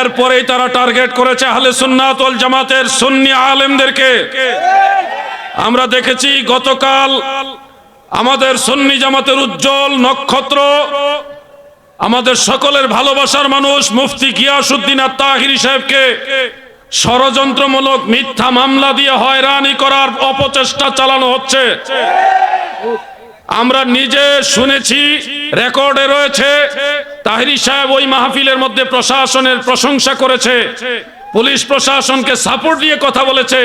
এরপরেই তারা টার্গেট করেছে আহলে সুন্নাত ওয়াল জামাতের সুন্নি আলেমদেরকে। আমরা দেখেছি গতকাল আমাদের সুন্নি জামাতের উজ্জ্বল নক্ষত্র, আমাদের সকলের ভালোবাসার মানুষ মুফতি গিয়াসুদ্দিন আত্মাহিরি সাহেবকে ষড়যন্ত্রমূলক মিথ্যা মামলা দিয়ে হয়রানি করার অপচেষ্টা চালানো হচ্ছে। আমরা নিজে শুনেছি, রেকর্ডে রয়েছে, তাহিরি সাহেব ওই মাহফিলের মধ্যে প্রশাসনের প্রশংসা করেছে, পুলিশ প্রশাসনকে সাপোর্ট দিয়ে কথা বলেছে,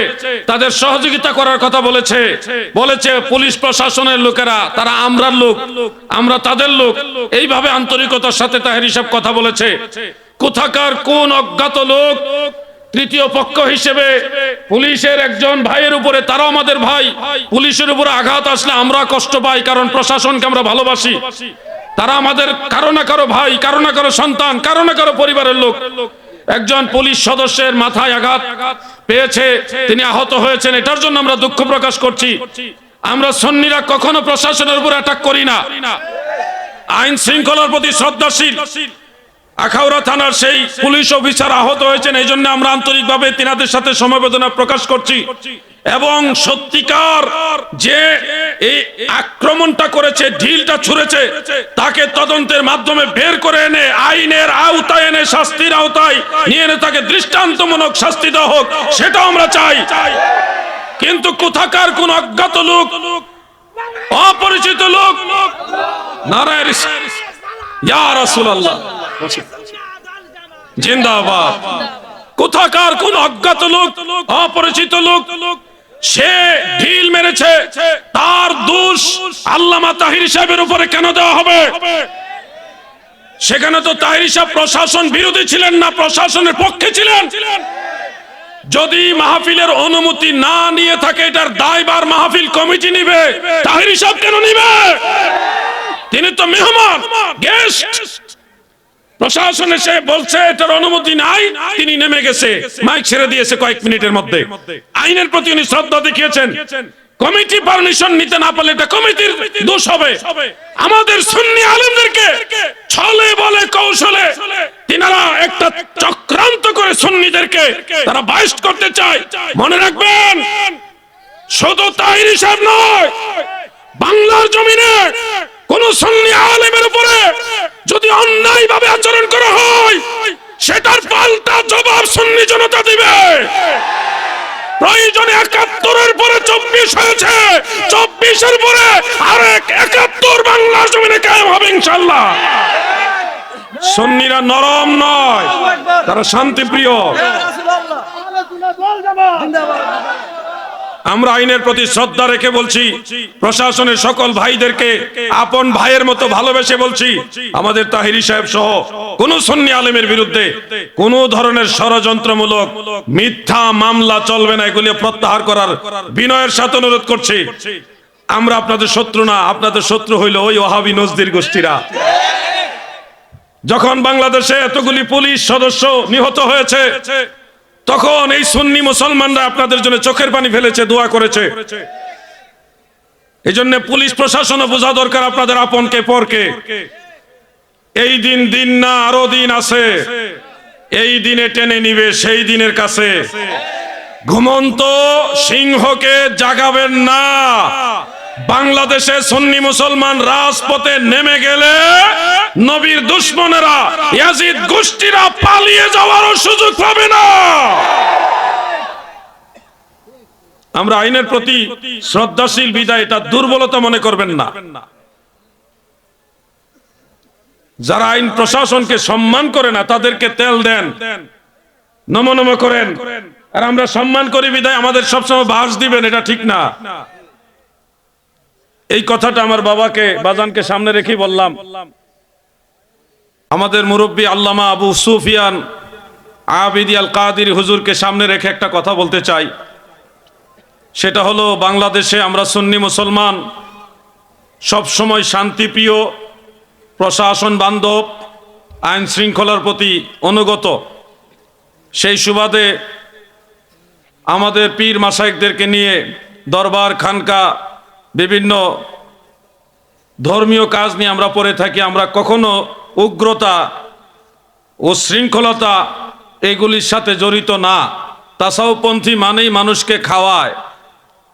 তাদের সহযোগিতা করার কথা বলেছে বলেছে পুলিশ প্রশাসনের লোকেরা, তারা আমরার লোক, আমরা তাদের লোক, এইভাবে আন্তরিকতার সাথে তাহিরি সাহেব কথা বলেছে। কোথাকার কোন অজ্ঞাত লোক তৃতীয় পক্ষ হিসেবে পুলিশের একজন ভাইয়ের উপরে, তারাও আমাদের ভাই, পুলিশের উপরে আঘাত আসলে আমরা কষ্ট পাই, কারণ প্রশাসনকে আমরা ভালোবাসি। তারা আমাদের কারও না কারও ভাই, কারও না কারও সন্তান, কারও না কারও পরিবারের লোক। একজন পুলিশ সদস্যের মাথায় আঘাত পেয়েছে, তিনি আহত হয়েছেন, এটার জন্য আমরা দুঃখ প্রকাশ করছি। আমরা সন্নিরা কখনো প্রশাসনের উপর অ্যাটাক করি না। আইন শৃঙ্খলার প্রতি শ্রদ্ধাশীল। আখাউড়া থানার সেই পুলিশ অফিসার আহত হয়েছেন, এই জন্য আমরা আন্তরিকভাবে তিনাদের সাথে সমবেদনা প্রকাশ করছি। এবং সত্যিকার যে এই আক্রমণটা করেছে, ঢিলটা ছুঁড়েছে, তাকে তদন্তের মাধ্যমে বের করে এনে, আইনের আওতায় এনে, শাস্তির আওতায় নিয়ে এনে তাকে দৃষ্টান্তমূলক শাস্তি দেওয়া হোক সেটা আমরা চাই। কিন্তু কোথাকার কোন অজ্ঞাত লোক, অপরিচিত লোক, নারায়ণ ইয়া রাসূলুল্লাহ জিন্দাবাদ। কোথাকার কোন অজ্ঞাত লোক, অপরিচিত লোক, সে ঢিল মেরেছে, তার দোষ আল্লামা তাহির সাহেবের উপরে কেন দেওয়া হবে? সেখানে তো তাহির সাহেব প্রশাসন বিরোধী ছিলেন না, প্রশাসনের পক্ষে ছিলেন। যদি মাহফিলের অনুমতি না নিয়ে থাকে, এটার দায়বার মাহফিল কমিটি নিবে। তাহির সাহেব কেন নিবে? তিনি তো মেহমান, গেস্ট। প্রশাসন এসে বলছে এটার অনুমতি নাই। তিনি নেমে গেছে। মাইক ছেড়ে দিয়েছে কয়েক মিনিটের মধ্যে। আইনের প্রতি উনি শ্রদ্ধা দেখিয়েছেন। কমিটি পারমিশন নিতে না পারলে এটা কমিটির দোষ হবে। আমাদের সুন্নি আলেমদেরকে ছলে বলে, কৌশলে তিনারা একটা চক্রান্ত করে সুন্নিদেরকে তারা বাইস্ট করতে চায়। মনে রাখবেন, শুধু তাহির হিসাব নয়, বাংলার জমিনে কোন সুন্নি আলেমের উপরে যদি অন্যায় ভাবে আচরণ করা হয় সেটার পাল্টা জবাব সুন্নি জনতা দিবে। প্রয়োজনে একাত্তরের পরে চব্বিশ হয়েছে। চব্বিশের পরে আরেক একাত্তর বাংলা জমিনে কায়েম হবে ইনশাল্লাহ সুন্নিরা নরম নয় তারা শান্তিপ্রিয়। আমরা আইনের প্রতি শ্রদ্ধা রেখে বলছি, প্রশাসনের সকল ভাইদেরকে আপন ভাইয়ের মতো ভালোবেসে বলছি, আমাদের তাহিরি সাহেব সহ কোন সন্নি আলেমের বিরুদ্ধে কোন ধরনের ষড়যন্ত্রমূলক মিথ্যা মামলা চলবে না, এগুলি প্রত্যাহার করার বিনয়ের সাথে অনুরোধ করছি। আমরা আপনাদের শত্রু না, আপনাদের শত্রু হইল ওই ওহাবি নজদির গোষ্ঠীরা। যখন বাংলাদেশে এতগুলি পুলিশ সদস্য নিহত হয়েছে তখন এই সুন্নি মুসলমানরা আপনাদের জন্য চোখের পানি ফেলেছে, দোয়া করেছে। এই জন্য পুলিশ প্রশাসনও বোঝা দরকার আপনাদের আপনকে পরকে এই দিন দিন না, আরও দিন আছে। এই দিনে টেনে নিবে, সেই দিনের কাছে। ঘুমন্ত সিংহকে জাগাবেন না। বাংলাদেশে সুন্নি মুসলমান রাজপথে নেমে গেলে নবীর দুশ্মনেরা ইয়াজিদ গোষ্ঠীরা পালিয়ে যাওয়ারও সুযোগ পাবে না। আমরা আইনের প্রতি শ্রদ্ধাশীল বিদায় এটা দুর্বলতা মনে করবেন না। যারা আইন প্রশাসনকে সম্মান করে না, তাদেরকে তেল দেন, নম নম করেন। আর আমরা সম্মান করি বিদায়, আমাদের সবসময় বাস দিবেন, এটা ঠিক না। এই কথাটা আমার বাবাকে, বাজানকে সামনে রেখেই বললাম। আমাদের মুরব্বী আল্লামা আবু সুফিয়ান আবিদি আল কাদির হুজুরকে সামনে রেখে একটা কথা বলতে চাই। সেটা হলো, বাংলাদেশে আমরা সুন্নি মুসলমান, সব সময় শান্তিপ্রিয়, প্রশাসন বান্ধব, আইন শৃঙ্খলার প্রতি অনুগত। সেই সুবাদে আমাদের পীর মাসাইকদেরকে নিয়ে দরবার, খানকা বিভিন্ন ধর্মীয় কাজ নিয়ে আমরা পড়ে থাকি, আমরা কখনো উগ্রতা ও শৃঙ্খলতা এগুলির সাথে জড়িত না। তাসাউপন্থী মানেই মানুষকে খাওয়ায়,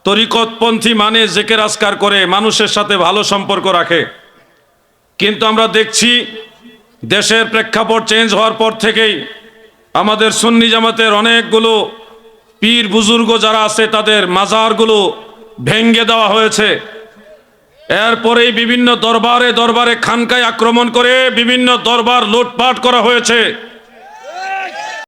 তরিকতপন্থী মানে জেকের আজকার করে, মানুষের সাথে ভালো সম্পর্ক রাখে। কিন্তু আমরা দেখছি দেশের প্রেক্ষাপট চেঞ্জ হওয়ার পর থেকেই আমাদের সুন্নি জামাতের অনেকগুলো পীর বুজুর্গ যারা আছে, তাদের মাজারগুলো ভেঙ্গে দেওয়া হয়েছে। এরপরেই বিভিন্ন দরবারে দরবারে খানকায় আক্রমণ করে বিভিন্ন দরবার লুটপাট করা হয়েছে।